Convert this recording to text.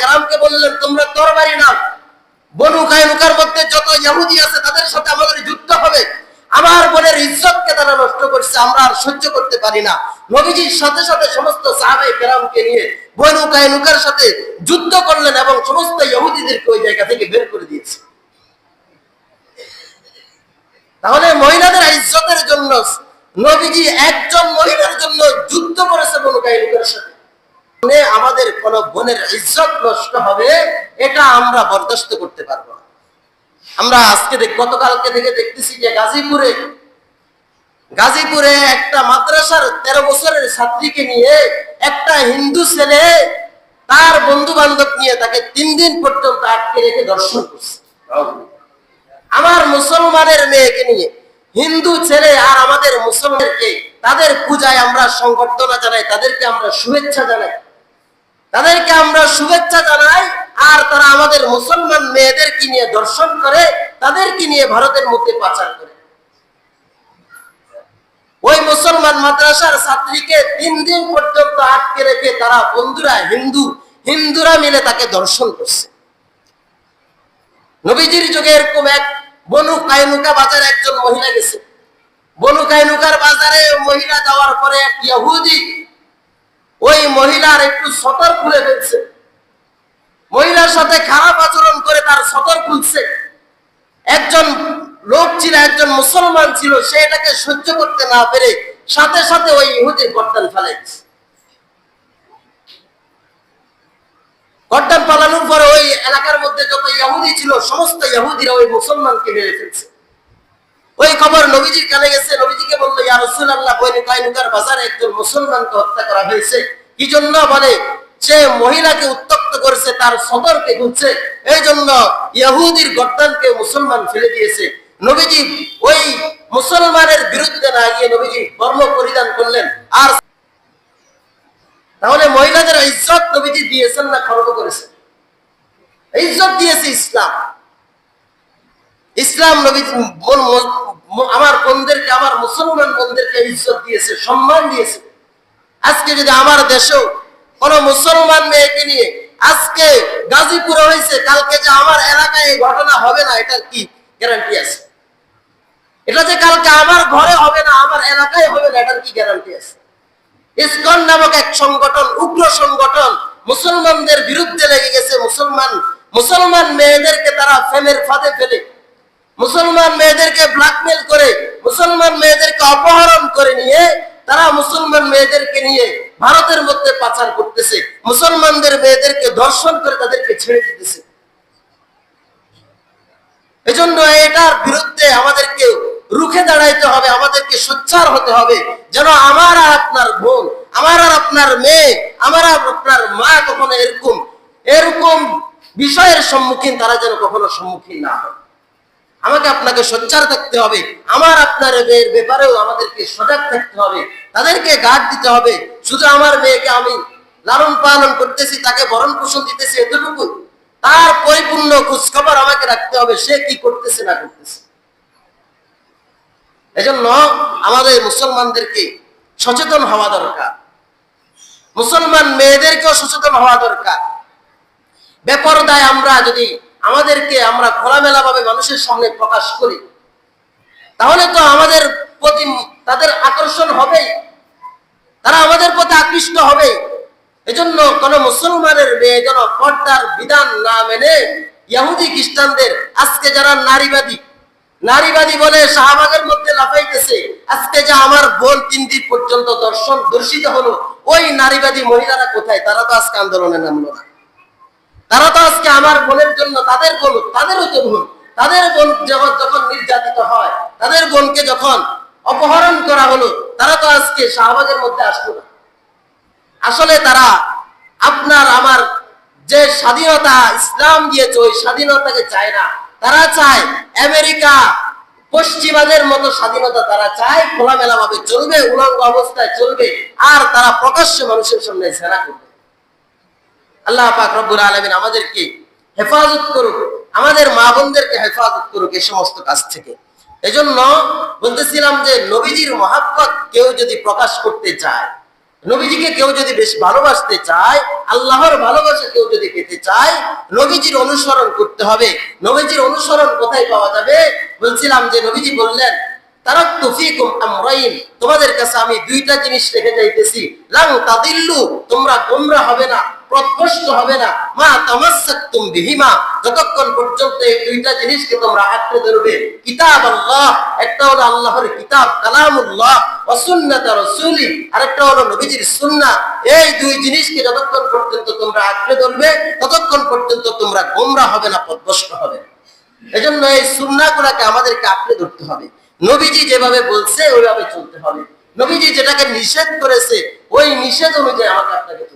কেরামকে বললেন, তোমরা তরবারি নাও। বনু কায়নুকার মধ্যে যত আছে, তাদের সাথে আমাদের যুদ্ধ হবে। আমার বোনের ইজ্জতকে তারা নষ্ট করছে, আমরা আর সহ্য করতে পারি না। নবীজির সাথে সাথে সমস্ত সাহাবাই কেরামকে নিয়ে বনু কায়নুকার সাথে যুদ্ধ করলেন এবং সমস্ত ইহুদিদেরকে ওই জায়গা থেকে বের করে দিয়েছে। তাহলে মহিলাদের ইজ্জতের জন্য নবীজি একজন মহিলার জন্য যুদ্ধ করেছে বনু কায়নুকার সাথে। মানে আমাদের কোন বোনের ইজ্জত নষ্ট হবে, এটা আমরা বরদাস্ত করতে পারব না। আমরা আজকে গতকালকে থেকে দেখতেছি যে গাজীপুরে গাজীপুরে একটা মাদ্রাসার তেরো বছরের ছাত্রীকে নিয়ে একটা হিন্দু ছেলে তার বন্ধু বান্ধব নিয়ে তাকে তিন দিন পর্যন্ত আটকে রেখে দর্শন করছে। আমার মুসলমানের মেয়েকে নিয়ে হিন্দু ছেলে আর আমাদের মুসলমানকে, তাদের পূজায় আমরা সংবর্ধনা জানাই, তাদেরকে আমরা শুভেচ্ছা জানাই। তাদেরকে আমরা শুভেচ্ছা জানাই, আর তারা আমাদের মুসলমান মেয়েদেরকে নিয়ে দর্শন করে, তাদেরকে নিয়ে ভারতের মধ্যে পাচার করে। ওই মুসলমান মাদ্রাসার ছাত্রীকে তিন দিন পর্যন্ত আটকে রেখে তারা বন্ধুরা হিন্দু, হিন্দুরা মিলে তাকে দর্শন করছে। নবীজির যুগে এরকম এক বনু কাইনুকা বাজারে একজন মহিলা গেছে। বনু কাইনুকার বাজারে মহিলা যাওয়ার পরে এক ইহুদি মহিলার একটু সতর খুলে ফেলছে। মহিলার সাথে খারাপ আচরণ করে তার সতর খুলছে। একজন লোক ছিল, একজন মুসলমান ছিল, সে এটাকে সহ্য করতে না পেরে সাথে সাথে ওই ইহুদির গর্দান ফেলাইছে। গর্দান পালানোর পরে ওই এলাকার মধ্যে যত ইহুদি ছিল, সমস্ত ইহুদিরা ওই মুসলমানকে মেরে ফেলছে। ওই খবর নবীজির কানে গেছে, নবীজিকে বলল, ইয়া রাসূলুল্লাহ বৈনি কাইনুকার বাজারে একজন মুসলমানকে হত্যা করা হয়েছে। কি জন্য বলে সে মহিলাকে উত্তক্ত করেছে, তার সদরকে ঘুরছে এই জন্য ইহুদির গর্দানকে মুসলমান ফেলে দিয়েছে। নবীজি ওই মুসলমানের বিরুদ্ধে না গিয়ে নবীজি কর্ম পরিধান করলেন। আর তাহলে মহিলাদের ইজ্জত নবীজি দিয়েছেন না খর্ব করেছেন? ইজ্জত দিয়েছে ইসলাম। ইসলাম নবী বোন- আমার বোনদেরকে আমার মুসলমান বোনদেরকে ইজ্জত দিয়েছে, সম্মান দিয়েছে। আজকে যদি আমার দেশেও কোন মুসলমান মেয়েকে নিয়ে আজকে গাজীপুরে হয়েছে, কালকে যে আমার এলাকায় এই ঘটনা হবে না, এটার কি গ্যারান্টি আছে? এটা যে কালকে আমার ঘরে হবে না, আমার এলাকায় হবে না, এটার কি গ্যারান্টি আছে? ইসকন নামক এক সংগঠন, উগ্র সংগঠন মুসলমানদের বিরুদ্ধে লেগে গেছে। মুসলমান মুসলমান মেয়েদেরকে তারা ফেমের ফাঁদে ফেলে। মুসলমান মেয়েদেরকে ব্ল্যাকমেল করে, মুসলমান মেয়েদেরকে অপহরণ করে নিয়ে তারা মুসলমান মেয়েদেরকে নিয়ে ভারতের মধ্যে পাচার করতেছে। মুসলমানদের মেয়েদেরকে ধর্ষণ করে তাদেরকে ছেড়ে দিতেছে। এজন্য এটার বিরুদ্ধে আমাদেরকে রুখে দাঁড়াইতে হবে, আমাদেরকে সোচ্চার হতে হবে, যেন আমার আর আপনার বোন, আমার আর আপনার মেয়ে, আমার আর আপনার মা কখনো এরকম এরকম বিষয়ের সম্মুখীন তারা যেন কখনো সম্মুখীন না হয়। আমাকে আপনাকে সোচ্চার থাকতে হবে। আমার আপনার মেয়ের ব্যাপারেও আমাদেরকে সজাগ থাকতে হবে। তাদেরকে গার্ড দিতে হবে। শুধু আমার মেয়েকে আমি লালন পালন করতেছি, তাকে ভরণ পোষণ দিতেছি এতটুকু। তার পরিপূর্ণ খোঁজখবর আমাকে রাখতে হবে। সে কি করতেছে না করতেছে। এজন্য আমাদের মুসলমানদেরকে সচেতন হওয়া দরকার। মুসলমান মেয়েদেরকেও সচেতন হওয়া দরকার। বেপরদায় আমরা যদি আমাদেরকে আমরা খোলামেলা ভাবে মানুষের সামনে প্রকাশ করি। তাহলে তো আমাদের প্রতি তাদের আকর্ষণ হবেই। তারা আমাদের প্রতি আকৃষ্ট হবে। এজন্য কোন মুসলমানের মেয়ে যেন পর্দার বিধান না মেনে ইহুদি খ্রিস্টানদের, আজকে যারা নারীবাদী নারীবাদী বলে শাহবাগের মধ্যে লাফাইতেছে, আজকে যে আমার বোন তিন দিন পর্যন্ত দর্শন দর্শিত হলো, ওই নারীবাদী মহিলারা কোথায়? তারা তো আজকে আন্দোলনে নামলো না। তারা তো আজকে আমার বোনের জন্য, তাদের বোন, তাদেরও তো বোন। তাদের বোন যখন যখন নির্যাতিত হয়, তাদের বোনকে যখন অপহরণ করা হলো, তারা তো আজকে শাহবাগের মধ্যে আসলো না। আসলে তারা আপনার আমার যে স্বাধীনতা ইসলাম দিয়েছে, ওই স্বাধীনতাকে চায় না। তারা চায় আমেরিকা, পশ্চিমাদের মতো স্বাধীনতা তারা চায় খোলামেলা ভাবে চলবে, উলঙ্গ অবস্থায় চলবে, আর তারা প্রকাশ্য মানুষের সামনে ঝেড়া করবে। আল্লাহ পাক রব্বুল আলমিন আমাদেরকে হেফাজত করুক, আমাদের মা বোনদেরকে হেফাজত করুক এই সমস্ত কাজ থেকে। এজন্য বলতেছিলাম যে নবীজির মহাব্বত কেউ যদি প্রকাশ করতে চায়, নবীজিকে কেউ যদি বেশ ভালোবাসতে চায়, আল্লাহর ভালোবাসা কেউ যদি পেতে চায়, নবীজির অনুসরণ করতে হবে। নবীজির অনুসরণ কোথায় পাওয়া যাবে? বলছিলাম যে নবীজি বললেন তোমাদের কাছে আমি দুইটা জিনিস রেখে যাইতেছি। লাং তাদিল্লু, তোমরা গোমরা হবে না হবে না। মা বিহিমা, যতক্ষণ পর্যন্ত এই দুইটা জিনিসকে তোমরা আঁকড়ে ধরবে। কিতাব আল্লাহ, একটা হলো আল্লাহর কিতাব, কালামুল্লাহ রাসূলি হলো নবীজির সুন্নাহ। এই দুই জিনিসকে যতক্ষণ পর্যন্ত তোমরা আঁকড়ে ধরবে, ততক্ষণ পর্যন্ত তোমরা গোমরা হবে না প্রদ্ভষ্ট হবে এজন্য এই সুন্নাহগুলোকে আমাদেরকে আঁকড়ে ধরতে হবে। নবীজি যেভাবে বলছে, ওইভাবে চলতে হবে নবীজি যেটাকে নিষেধ করেছে, ওই নিষেধ অনুযায়ী আমাকে আপনাকে।